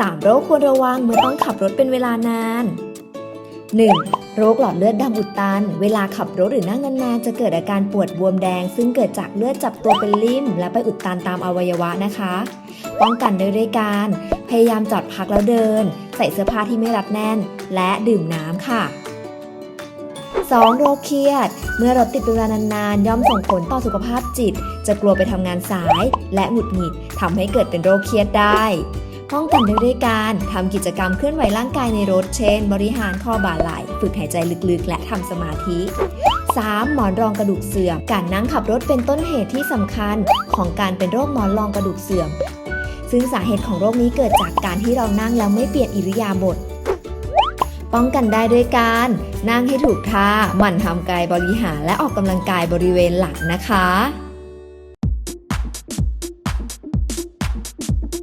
3 โรคควรระวังเมื่อต้องขับรถเป็นเวลานาน 1. โรคหลอดเลือดดำอุดตัน เวลาขับรถหรือนั่งนานๆ จะเกิดอาการปวดบวมแดง ซึ่งเกิดจากเลือดจับตัวเป็นลิ่ม และไปอุดตันตามอวัยวะนะคะ ป้องกันโดยด้วยการ พยายามจอดพักแล้วเดิน ใส่เสื้อผ้าที่ไม่รัดแน่น และดื่มน้ำค่ะ 2. โรคเครียด เมื่อรถติดเป็นเวลานานๆ ย่อมส่งผลต่อสุขภาพจิต จะกลัวไปทำงานสาย และหงุดหงิดทำให้เกิดเป็นโรคเครียดได้ ป้องกันโดยด้วยการทำกิจกรรมเคลื่อนไหวร่างกายในรถ เช่น บริหารข้อบ่าไหล่ ฝึกหายใจลึกๆ และทำสมาธิ 3. หมอนรองกระดูกเสื่อม การนั่งขับรถเป็นต้นเหตุที่สำคัญของการเป็นโรคหมอนรองกระดูกเสื่อม ซึ่งสาเหตุของโรคนี้เกิดจากการที่เรานั่งแล้วไม่เปลี่ยนอิริยาบถป้องกันได้ด้วยการนั่งให้ถูกท่า หมั่นทำกายบริหารและออกกำลังกายบริเวณหลังนะคะ